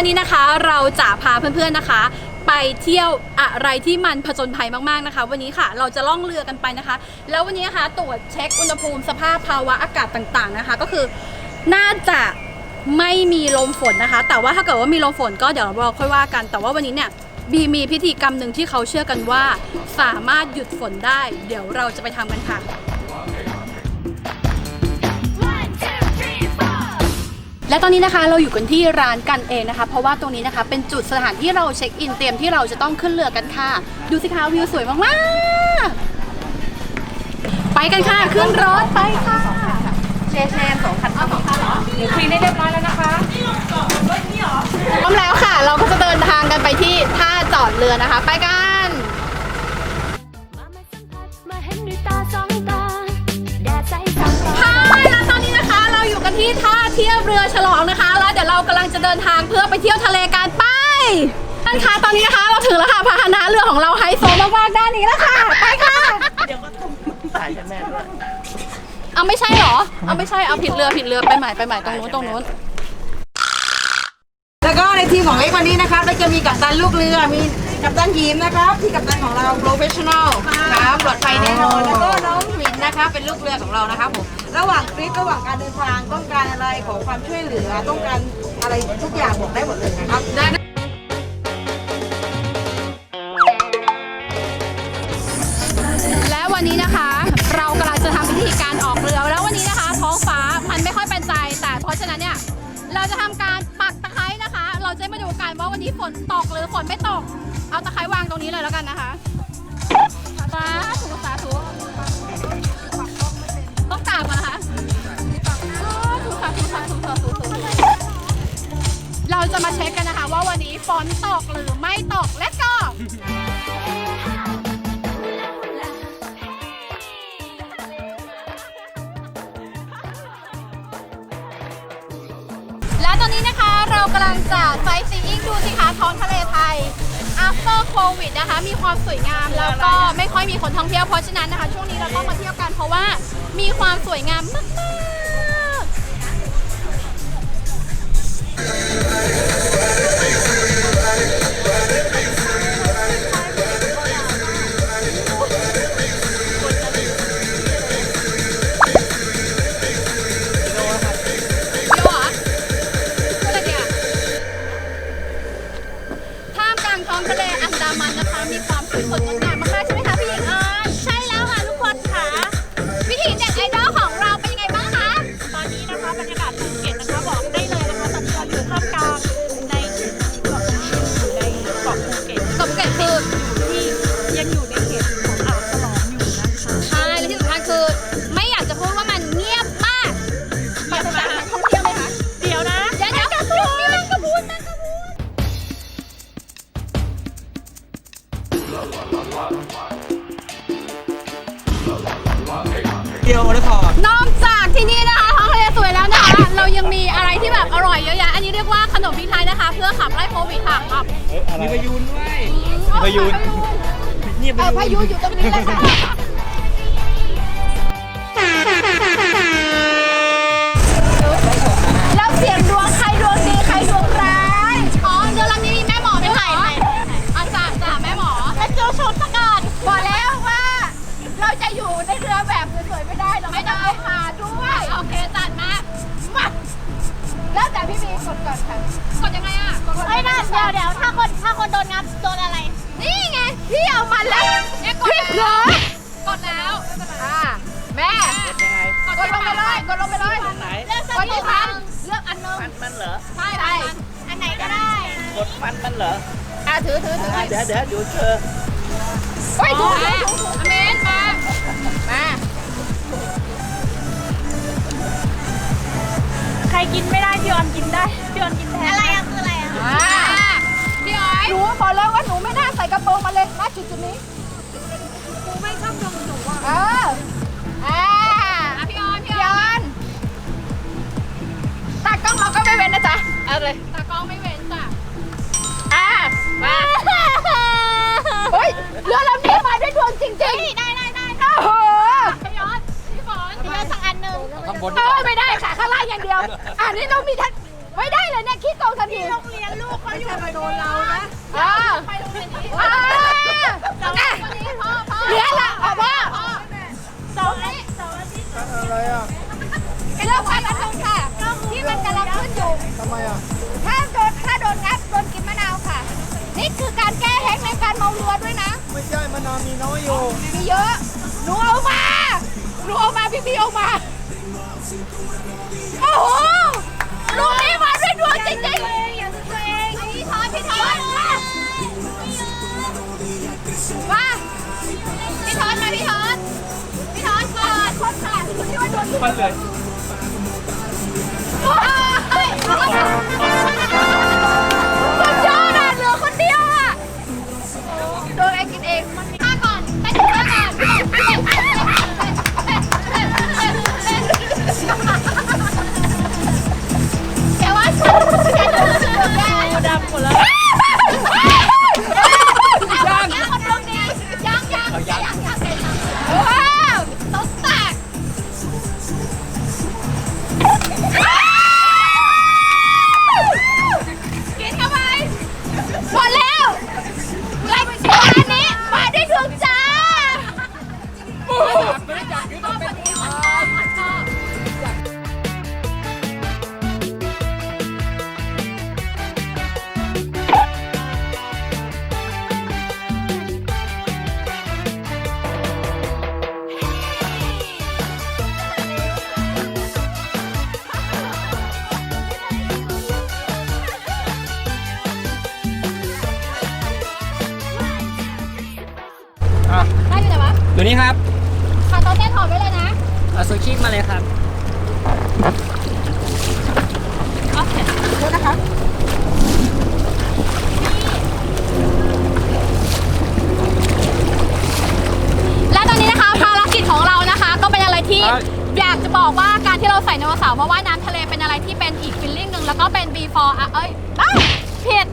วันนี้นะคะเราจะพาเพื่อนๆนะคะ ไปเที่ยวอะไรที่มันผจญภัยมากๆนะคะ วันนี้ค่ะเราจะล่องเรือกันไปนะคะ แล้ววันนี้นะคะตรวจเช็คอุณหภูมิสภาพภาวะอากาศต่างๆนะคะ ก็คือน่าจะไม่มีลมฝนนะคะ แต่ว่าถ้าเกิดว่ามีลมฝนก็เดี๋ยวเราค่อยว่ากัน แต่ว่าวันนี้เนี่ยบีมีพิธีกรรมหนึ่งที่เขาเชื่อกันว่า สามารถหยุดฝนได้ เดี๋ยวเราจะไปทำกันค่ะ และตอนนี้นะคะเราอยู่กันที่ร้านกันเองนะคะ เพราะว่าตรงนี้นะคะเป็นจุดสถานที่เราเช็คอินเตรียมที่เราจะต้องขึ้นเรือกันค่ะ ดูสิคะวิวสวยมากๆ ไปกันค่ะขึ้นรถไปค่ะเชฟแนสองพันเอาสองพันเหรอเดี๋ยวคลีนได้เรียบร้อยแล้วนะคะพร้อมแล้วค่ะ เราก็จะเดินทางกันไปที่ท่าจอดเรือนะคะ ไปกัน เทียบเรือฉลองนะคะ แล้วเดี๋ยวเรากำลังจะเดินทางเพื่อไปเที่ยวทะเลกันไปท่านคะตอนนี้นะคะ เราถึงแล้วค่ะพาหนะเรือของเราไฮโซมากๆด้านนี้แล้วค่ะไปค่ะเดี๋ยวก็ต้องตายแน่ด้วยเอาไม่ใช่เหรอเอาไม่ใช่เอาผิดเรือผิดเรือไปใหม่ไปใหม่ตรงนู้นตรงนู้นแล้วก็ในทีมของเอ็กวันนี้นะคะก็จะมีกัปตันลูกเรือมีกัปตันยีมนะครับที่กัปตันของเรา professional ครับปลอดภัยแน่นอนแล้วก็น้องหวินนะคะเป็นลูกเรือของเรานะครับผมระหว่างทริประหว่างการเดินทางต้องการ ขอความช่วยเหลือต้องการอะไรทุกอย่างบอกได้หมดเลยนะครับและวันนี้นะคะ เรากำลังจะทำพิธีการออกเรือแล้ววันนี้นะคะ ท้องฟ้ามันไม่ค่อยเป็นใจ แต่เพราะฉะนั้นเนี่ยเราจะทำการปักตะไคร้นะคะ เราจะมาดูกันว่าวันนี้ฝนตกหรือฝนไม่ตก เอาตะไคร้วางตรงนี้เลยแล้วกันนะคะสาธุส จะมาเช็คกันนะคะ ว่าวันนี้ฝนตกหรือไม่ตก let's go และตอนนี้นะคะเรากำลังจะไซต์ซีอิ้งดูสิคะท้องทะเลไทย after covid นะคะ มีความสวยงามแล้วก็ไม่ค่อยมีคนท่องเที่ยวเพราะฉะนั้นนะคะ ช่วงนี้เราต้องมาเที่ยวกันเพราะว่ามีความสวยงามมาก Yeah. แล้วเสียงดวงใครดวงดีใครดวงร้ายอ๋อเรือลำนี้มีแม่หมอไหมคะอาจารย์จ้ะแม่หมอและเจอชุดประกาศบอกแล้วว่า เราจะอยู่ในเรือแบบสวยๆไม่ได้เราไม่ได้หาด้วย โอเคจัดมามาแล้วแต่พี่บีกดก่อนค่ะกดยังไงอะกดเฮ้ยนะเดี๋ยวเดี๋ยวถ้าคนถ้าคนโดนงับโดนอะไร นี่ไงพี่เอามันแล้ว เนี่ยกดแล้วกดแล้วอ่าแม่ ยังไงกดลงไปเลย กดลงไปเลยไหนกดที่พันเลือกอันนึงฟันมันเหรอใช่ใช่อันไหนก็ได้กดฟันมันเหรออะถือถือถืออะเดี๋ยวเดี๋ยวเดี๋ยวเจอไปถูกถูกถูกอเมนมา มา ใครกินไม่ได้พี่ออนกินได้พี่ออนกินแทนอะไรอะคืออะไรอะอ่าพี่อ้อย หนูบอกเลยว่าหนูไม่น่าใส่กระโปรงมาเลยณจุดจุดนี้ เอออ่าพี่ออนพี่ออนตากล้องเราก็ไม่เว้นนะจ๊ะอะไรตากล้องไม่เว้นจ้ะอ่ามาเฮ้ยเรือลำนี้มาด้วยดวงจริงๆได้ได้ได้โอ้โหพี่ออนพี่ฝนเลือกสักอันหนึ่งเออไม่ได้ค่ะข้างล่างอย่างเดียวอันนี้ต้องมีทั้งไม่ได้เลยเนี่ยขี้โกงทันทีโรงเรียนลูกเขาอยู่มาโดนเรานะอ่าไปโรงเรียนนี้อ่า เรียนละออพ่อสองนี้สองอะไรอะเรื่องความกระทงค่ะ ที่มันกำลังขึ้นอยู่ ทำไมอะ ถ้าโดนถ้าโดนงับโดนกินมะนาวค่ะ นี่คือการแก้แฮกในการเมาเรือด้วยนะ ไม่ใช่มะนาวมีน้อยอยู่ มีเยอะหนูเอามาหนูเอามาพี่พี่เอามา โอ้โหลูกนี้มาด้วยดวงจริงๆ คนขาดที่ว่าโดนมันเลยคนเยอะนะเหลือคนเดียวอะโดนไอ้กินเองข้าก่อนไปถึงข้าก่อน ใส่ไดโนเสาร์มาว่ายน้ำทะเลเป็นอะไรที่เป็นอีกฟิลลิ่งหนึ่งแล้วก็เป็น before อะเอ้ยอ้าวผิด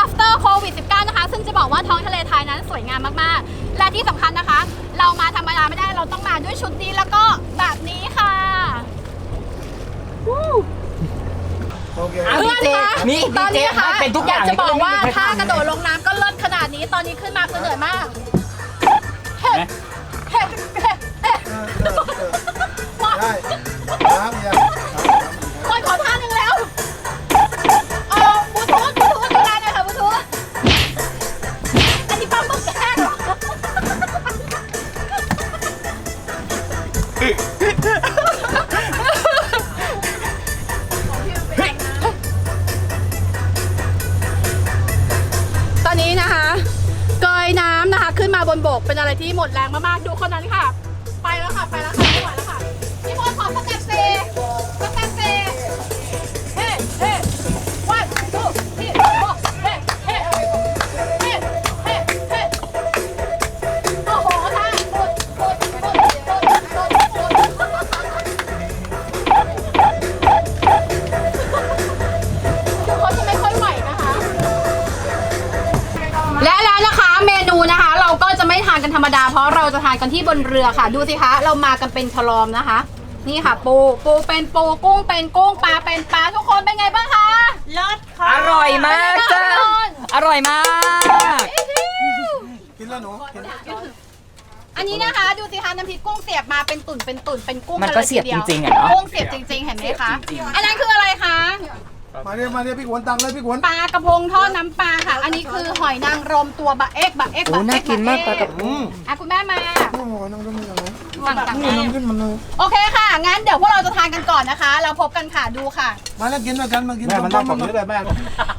after covid 19นะคะ ซึ่งจะบอกว่าท้องทะเลไทยนั้นสวยงามมากๆ และที่สำคัญนะคะ เรามาธรรมดาไม่ได้เราต้องมาด้วยชุดนี้แล้วก็แบบนี้ค่ะโอเคอะเพื่อนคะนี่ตอนนี้นะคะดีเจเป็นทุกอย่างอยากจะบอกว่าเลยก็ไม่มีใครถ้าทำกระโดดลงน้ำก็เลิศขนาดนี้ตอนนี้ขึ้นมาคือเหนื่อยมากาะเราจะทานกันที่บนเรือค่ะ ดูสิคะ เรามากันเป็นฉลอมนะคะ นี่ค่ะ ปูปูเป็นปูกุ้งเป็นกุ้งปลาเป็นปลาทุกคนเป็นไงบ้างคะเลิศค่ะอร่อยมากจ้าอร่อยมาก กินแล้วหนูกินอันนี้นะคะ ดูสิคะน้ำพริกกุ้งเสียบมาเป็นตุ่นเป็นตุ่นเป็นกุ้งมันก็เสียบจริงๆอะเนาะกุ้งเสียบจริง ๆ เห็นไหมคะ อันนั้นคืออะไรคะ มาเนี่ยมาเนี่ยพี่ขวนตังเลยพี่ขวนปลากระพงทอดน้ำปลาค่ะ อันนี้คือหอยนางรมตัวบะเอ็กบะเอ็กโอ้บะเอ็กน่ากินมากปลากระพอืงมอะคุณแม่มาโอ้โหนั่งตรงนี้อย่างนี้สั่งตักนี่แม่น้ำขึ้นมันเลยโอเคค่ะ งั้นเดี๋ยวพวกเราจะทานกันก่อนนะคะ เราพบกันค่ะดูค่ะ มาแล้วกินด้วยกันมากินแม่มันต้องผมนี่เลยแม่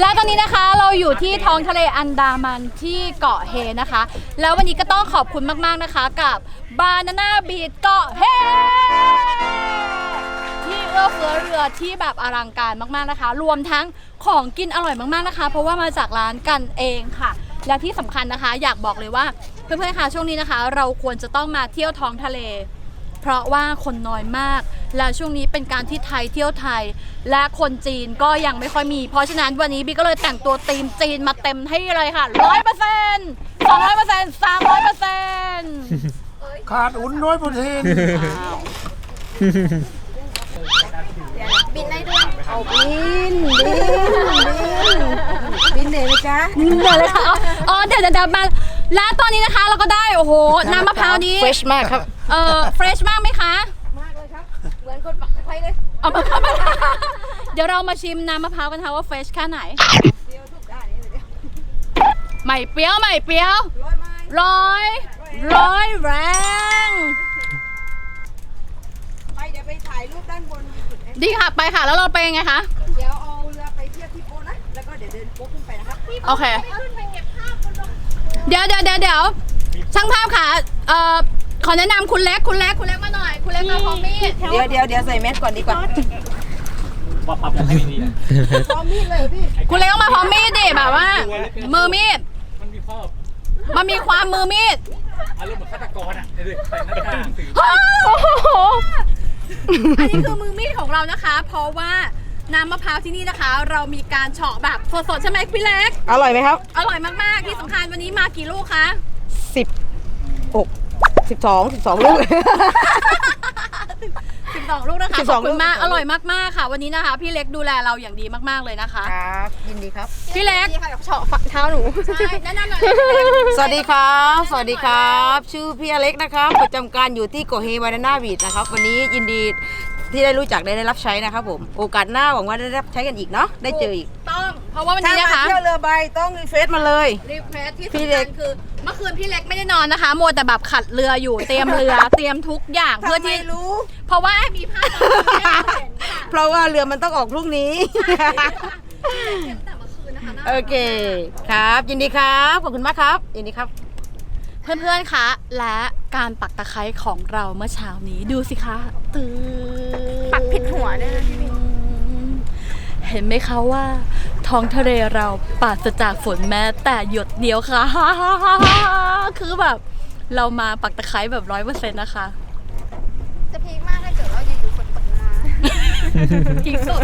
และตอนนี้นะคะเราอยู่ที่ท้องทะเลอันดามันที่เกาะเฮนะคะ แล้ววันนี้ก็ต้องขอบคุณมากๆนะคะ กับบานาน่าบีดเกาะเฮ ที่เอื้อเฟื้อเรือที่แบบอลังการมากๆนะคะ รวมทั้งของกินอร่อยมากๆนะคะ เพราะว่ามาจากร้านกันเองค่ะ และที่สำคัญนะคะ อยากบอกเลยว่าเพื่อนๆค่ะช่วงนี้นะคะ เราควรจะต้องมาเที่ยวท้องทะเล เพราะว่าคนน้อยมาก และช่วงนี้เป็นการที่ไทยเที่ยวไทย และคนจีนก็ยังไม่ค่อยมี เพราะฉะนั้นวันนี้บีก็เลยแต่งตัวธีมจีนมาเต็มที่เลยค่ะร้อยเปอร์เซ็นต์สองร้อยเปอร์เซ็นต์สามร้อยเปอร์เซ็นต์ขาดอุ่นน้อยเปอร์เซ็นต์ บินได้ด้วยเอาบินบินบินบินเหนื่อยไหมจ๊ะเดี๋ยวเลยค่ะอ๋ออ๋อเดี๋ยวเดี๋ยวเดี๋ยวมาแล้วตอนนี้นะคะเราก็ได้โอ้โหน้ำมะพร้าวนี้เฟรชมากครับ เออเฟรชมากไหมคะ มากเลยครับ เหมือนคนปักตะไคร้เลยเอามาเอามาเดี๋ยวเรามาชิมน้ำมะพร้าวกันค่ะว่าเฟรชแค่ไหน เดียวทุกด้านนี้เลยเดียวใหม่เปรี้ยวใหม่เปรี้ยวร้อยไม้ร้อยร้อยแรง ไปเดี๋ยวไปถ่ายรูปด้านบนจุดนี้ ดีค่ะ ไปค่ะ แล้วเราไปยังไงคะ เดี๋ยวเอาเรือไปเทียบที่โป๊ะนะ แล้วก็เดี๋ยวเดินโป๊ะขึ้นไปนะครับโอเคเดี๋ยวเดี๋ยวเดี๋ยวเดี๋ยวช่างภาพค่ะ เอ่อ ขอแนะนำคุณเล็ก คุณเล็ก คุณเล็กมาหน่อย คุณเล็กมาพร้อมมีด เดี๋ยวเดี๋ยวเดี๋ยวใส่แมสก่อนดีกว่าว่าปั๊บยังให้ดีๆนะพร้อมมีดเลยเหรอพี่คุณเล็กต้องมาพร้อมมีดดิแบบว่า มือมีด มันมีข้อมันมีความมือมีดอารมณ์เหมือนฆาตกรอะเดี๋ยวใส่หน้ากากถือ โอ้โห อันนี้คือมือมีดของ เรานะคะ เพราะว่าน้ำมะพร้าวที่นี่นะคะ เรามีการเฉาะแบบสดๆใช่ไหมพี่เล็ก อร่อยไหมครับอร่อยมากๆที่สำคัญวันนี้มากี่ลูกคะ สิบหกสิบสองสิบสองลูก 12 ลูกนะคะ12ขอบคุณมากลูกอร่อยมากๆค่ะ วันนี้นะคะ พี่เล็กดูแลเราอย่างดีมากๆเลยนะคะ ครับยินดีครับ พี่เล็กเฉาะฝักเท้าหนูใช่แนะนำหน่อยเลยพี่เล็ก สวัสดีครับ สวัสดีครับ ชื่อพี่อเล็กนะครับ ประจำการอยู่ที่โกเฮวานาน่าบีดนะครับ วันนี้ยินดี ที่ได้รู้จักได้ได้รับใช้นะครับผมโอกาสหน้าหวังว่าได้รับใช้กันอีกเนาะได้เจออีกต้อง เพราะว่าวันถ้านี้มานะคะ เที่ยวเรือใบต้องรีเฟซมาเลย รีเควสที่พี่สำเล็คัญกคือ เมื่อคืนพี่เล็กไม่ได้นอนนะคะมัวแต่แบบขัดเรืออยู่เตรียมเรือ เตรียมทุกอย่างเพื่อทำไมที่รู้ เพราะว่าให้มีภาพตอนที่เราเห็นค่ะเพราะว่าเรือมันต้องออกพรุ่งนี้ เห็นตั้งแต่เมื่อคืนนะคะน่ารักโอเคครับ ยินดีครับ ขอบคุณมากครับ ยินดีครับ เพื่อนๆ คะ และการปักตะไคร้ของเราเมื่อเช้านี้ดูสิคะ ตื้อปักผิดหัวเนี่ยเห็นไหมคะว่าท้องทะเลเราปราศจากฝนแม้แต่หยดเดียวค่ะ คือแบบเรามาปักตะไคร้แบบร้อยเปอร์เซ็นต์นะคะ จะพีคมากถ้าเกิดว่าอยู่ๆฝนตกมาพีคสุด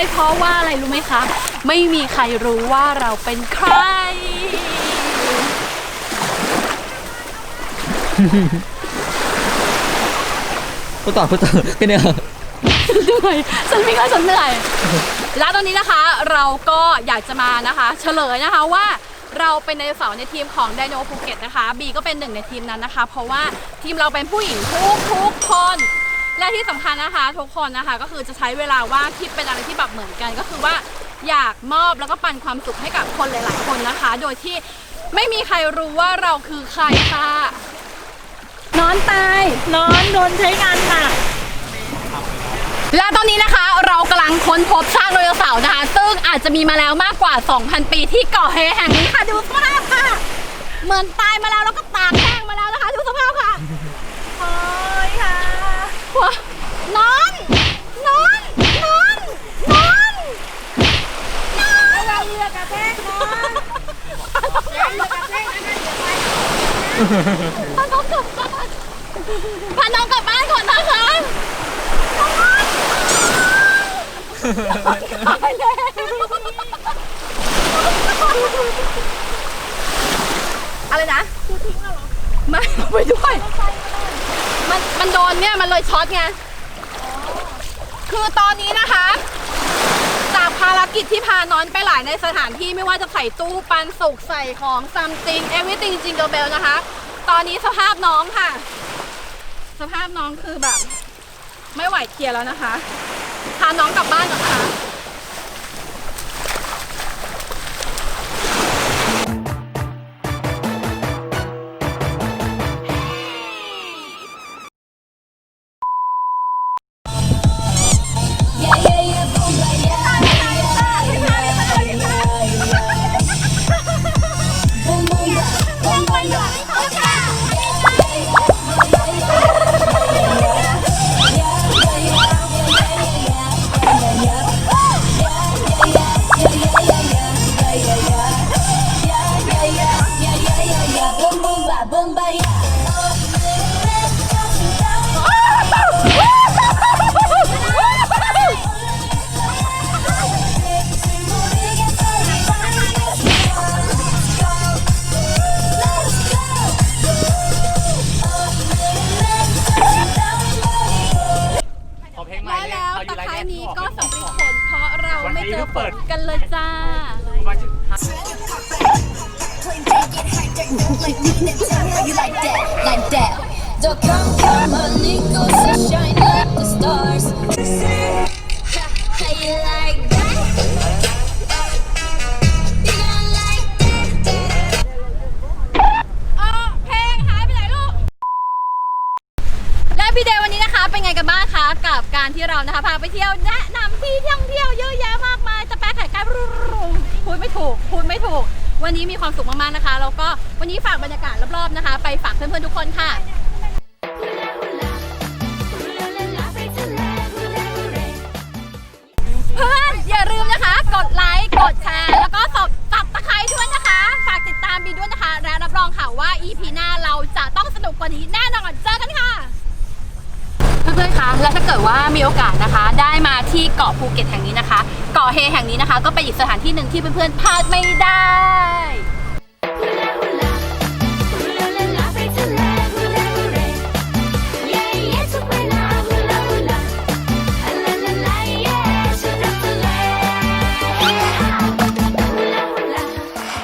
เลยเพราะว่าอะไรรู้ไหมคะ ไม่มีใครรู้ว่าเราเป็นใคร พูดต่อพูดต่อแค่เนี้ยเหนื่อยฉันไม่ค่อยฉันเหนื่อยแล้วตอนนี้นะคะเราก็อยากจะมานะคะ เฉลยนะคะว่าเราเป็นในเสาร์ในทีมของไดโนภูเก็ตนะคะบีก็เป็นหนึ่งในทีมนั้นนะคะ เพราะว่าทีมเราเป็นผู้หญิงทุกทุกๆคน และที่สำคัญนะคะ ทุกคนนะคะก็คือจะใช้เวลาว่างที่เป็นอะไรที่แบบเหมือนกัน ก็คือว่าอยากมอบแล้วก็ปันความสุขให้กับคนหลาย ๆ คนนะคะ โดยที่ไม่มีใครรู้ว่าเราคือใครค่ะนอนตายนอนโดนใช้งานหนักและตอนนี้นะคะเรากำลังค้นพบซากไดโนเสาร์นะคะซึ่งอาจจะมีมาแล้วมากกว่า 2,000 ปีที่เกาะเฮแห่งนี้ค่ะดูสภาพค่ะ เหมือนตายมาแล้วแล้วก็ตากแห้งมาแล้วนะคะ ดูสภาพค่ะโอ้ยค่ะ วนอนนอนนอนนอนนอนเราเรือกระแทกนอนเรือกระแทกนะพาน้องกลับบ้านพาน้องกลับบ้านก่อนนะคะตายแล้วอะไรนะกูทิ้งแล้วเหรอ ไม่เอาไปด้วย มันมันโดน เนี่ยมันเลยช็อตไง คือตอนนี้นะคะ จากภารกิจที่พาน้อนไปหลายในสถานที่ไม่ว่าจะใส่ตู้ปันสุกใส่ของซัมติงเอวิติงจิงเกิลเบลนะคะ ตอนนี้สภาพน้องค่ะ สภาพน้องคือแบบ ไม่ไหวเคลียร์แล้วนะคะ พาน้องกลับบ้านก่อนค่ะ เออเพลงหายไปไหนลูก และพี่เดย์วันนี้นะคะเป็นไงกันบ้างคะกับการที่เรานะคะพาไปเที่ยวแนะนำที่ท่องเที่ยวเยอะแยะมากมายจะแปะไข่ไก่รูพูดไม่ถูกพูดไม่ถูก วันนี้มีความสุขมากๆนะคะแล้วก็วันนี้ฝากบรรยากาศรอบๆนะคะ ไปฝากเพื่อนๆทุกคนค่ะ อกาสนะคะ ได้มาที่เกาะภูเก็ตแห่งนี้นะคะ เกาะเฮแห่งนี้นะคะ ก็เป็นอีกสถานที่หนึ่งที่เพื่อนๆพลาดไม่ได้